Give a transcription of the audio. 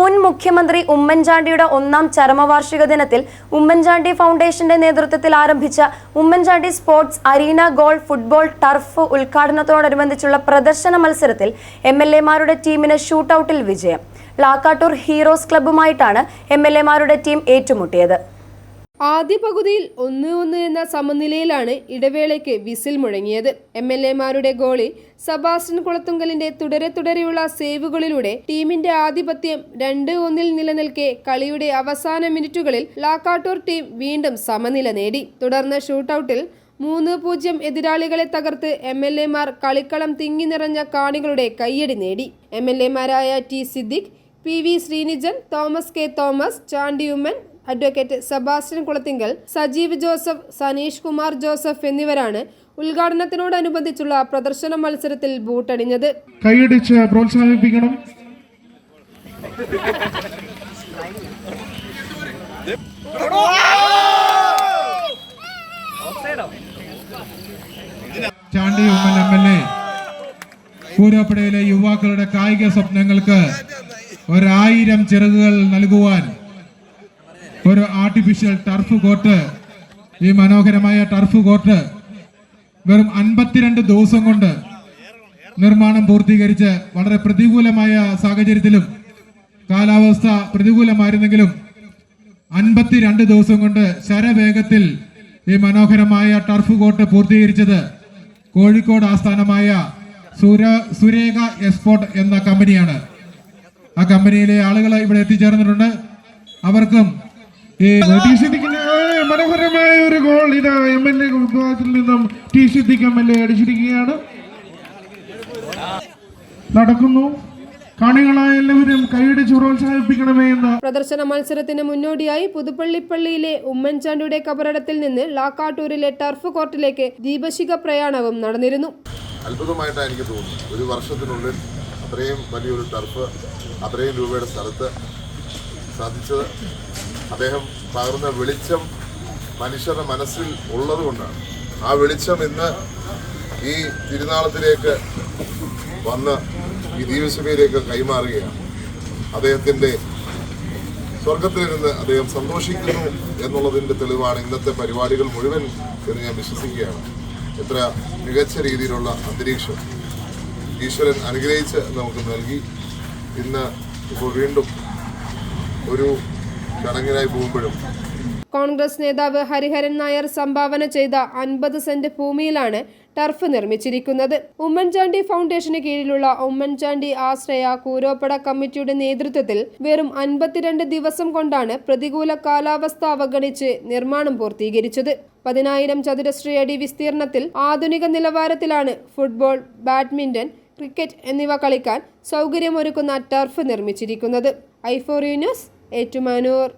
മുൻ മുഖ്യമന്ത്രി ഉമ്മൻചാണ്ടിയുടെ ഒന്നാം ചരമവാർഷിക ദിനത്തിൽ ഉമ്മൻചാണ്ടി ഫൗണ്ടേഷന്റെ നേതൃത്വത്തിൽ ആരംഭിച്ച Oommen Chandy sports arena goal football turf ഉദ്ഘാടനത്തോടനുബന്ധിച്ചുള്ള പ്രദർശന മത്സരത്തിൽ എം എൽ എമാരുടെ ടീമിന് ഷൂട്ടൌട്ടിൽ വിജയം. ലാക്കാട്ടൂർ ഹീറോസ് ക്ലബ്ബുമായിട്ടാണ് എം എൽ എമാരുടെ ടീം ഏറ്റുമുട്ടിയത്. ആദ്യ പകുതിയിൽ ഒന്ന് ഒന്ന് എന്ന സമനിലയിലാണ് ഇടവേളയ്ക്ക് വിസിൽ മുഴങ്ങിയത്. എം എൽ എമാരുടെ ഗോളി സബാസ്റ്റൻ കുളത്തുങ്കലിന്റെ തുടരെ തുടരെയുള്ള സേവുകളിലൂടെ ടീമിന്റെ ആധിപത്യം രണ്ട് ഒന്നിൽ നിലനിൽക്കെ കളിയുടെ അവസാന മിനിറ്റുകളിൽ ലാക്കാട്ടൂർ ടീം വീണ്ടും സമനില നേടി. തുടർന്ന് ഷൂട്ടൌട്ടിൽ മൂന്ന് പൂജ്യം എതിരാളികളെ തകർത്ത് എം എൽ എമാർ കളിക്കളം തിങ്ങി നിറഞ്ഞ കാണികളുടെ കയ്യടി നേടി. M L എമാരായ T Siddique P V Sreenijan Thomas K Thomas Chandy Oommen advocate Sebastian Kulathinkal Sajeev Joseph Saneesh Kumar Joseph എന്നിവരാണ് ഉദ്ഘാടനത്തിനോടനുബന്ധിച്ചുള്ള പ്രദർശന മത്സരത്തിൽ ബൂട്ടണിഞ്ഞത് കൈയടിച്ച് പ്രോത്സാഹിപ്പിക്കണം. Chandy Oommen M L A കൂരപ്പടയിലെ യുവാക്കളുടെ കായിക സ്വപ്നങ്ങൾക്ക് ഒരായിരം ചിറകുകൾ നൽകുവാൻ ഒരു ആർട്ടിഫിഷ്യൽ ടർഫ് കോർട്ട് ഈ മനോഹരമായ ടർഫ് കോർട്ട് വെറും അൻപത്തിരണ്ട് ദിവസം കൊണ്ട് നിർമ്മാണം പൂർത്തീകരിച്ച് വളരെ പ്രതികൂലമായ സാഹചര്യത്തിലും കാലാവസ്ഥ പ്രതികൂലമായിരുന്നെങ്കിലും അൻപത്തിരണ്ട് ദിവസം കൊണ്ട് ശരവേഗത്തിൽ ഈ മനോഹരമായ ടർഫ് കോർട്ട് പൂർത്തീകരിച്ചത് കോഴിക്കോട് ആസ്ഥാനമായ സുര സുരേഖ എക്സ്പോർട്ട് എന്ന കമ്പനിയാണ്. ആ കമ്പനിയിലെ ആളുകൾ ഇവിടെ എത്തിച്ചേർന്നിട്ടുണ്ട്. അവർക്കും ഈ മനോഹരമായ ഒരു ഗോൾ ഇതാ എം എൽ എ വിഭാഗത്തിൽ നിന്നും T Siddique M L A അടിച്ചിരിക്കുകയാണ്. നടക്കുന്നു. കാണികളായ എല്ലാവരും കൈയടിച്ച് പ്രോത്സാഹിപ്പിക്കണമേ എന്ന്. പ്രദർശന മത്സരത്തിന് മുന്നോടിയായി പുതുപ്പള്ളിപ്പള്ളിയിലെ ഉമ്മൻചാണ്ടിയുടെ കബറടത്തിൽ നിന്ന് ലാക്കാട്ടൂരിലെ ടർഫ് കോർട്ടിലേക്ക് ദീപശിഖ പ്രയാണവും നടന്നിരുന്നു. അത്ഭുതമായിട്ടാണ് എനിക്ക് തോന്നുന്നത്. ഒരു വർഷത്തിനുള്ളിൽ അത്രയും വലിയൊരു ടർഫ് അത്രയും രൂപയുടെ സ്ഥലത്ത് സാധിച്ചത്. അദ്ദേഹം പകർന്ന വെളിച്ചം മനുഷ്യരുടെ മനസ്സിൽ ഉള്ളതുകൊണ്ടാണ് ആ വെളിച്ചം ഇന്ന് ഈ തിരുനാളത്തിലേക്ക് വന്ന് ഈ ദീപസഭയിലേക്ക് കൈമാറുകയാണ്. അദ്ദേഹത്തിന്റെ നിന്ന് അദ്ദേഹം സന്തോഷിക്കുന്നു എന്നുള്ളതിന്റെ തെളിവാണ് ഇന്നത്തെ പരിപാടികൾ മുഴുവൻ എന്ന് ഞാൻ വിശ്വസിക്കുകയാണ്. എത്ര മികച്ച രീതിയിലുള്ള അന്തരീക്ഷം ഈശ്വരൻ അനുഗ്രഹിച്ച് നമുക്ക് നൽകി. ഇന്ന് ഇപ്പോൾ വീണ്ടും ഒരു ചടങ്ങിനായി പോകുമ്പോഴും കോൺഗ്രസ് നേതാവ് ഹരിഹരൻ നായർ സംഭാവന ചെയ്ത അൻപത് സെന്റ് ഭൂമിയിലാണ് ടർഫ് നിർമ്മിച്ചിരിക്കുന്നത്. ഉമ്മൻചാണ്ടി ഫൗണ്ടേഷന് കീഴിലുള്ള ഉമ്മൻചാണ്ടി ആശ്രയ കൂരോപ്പട കമ്മിറ്റിയുടെ നേതൃത്വത്തിൽ വെറും അൻപത്തിരണ്ട് ദിവസം കൊണ്ടാണ് പ്രതികൂല കാലാവസ്ഥ അവഗണിച്ച് നിർമ്മാണം പൂർത്തീകരിച്ചത്. പതിനായിരം ചതുരശ്രീ അടി വിസ്തീർണത്തിൽ ആധുനിക നിലവാരത്തിലാണ് ഫുട്ബോൾ ബാഡ്മിന്റൺ ക്രിക്കറ്റ് എന്നിവ കളിക്കാൻ സൗകര്യമൊരുക്കുന്ന ടർഫ് നിർമ്മിച്ചിരിക്കുന്നത്. ഐഫോറി ന്യൂസ് ഏറ്റുമാനൂർ.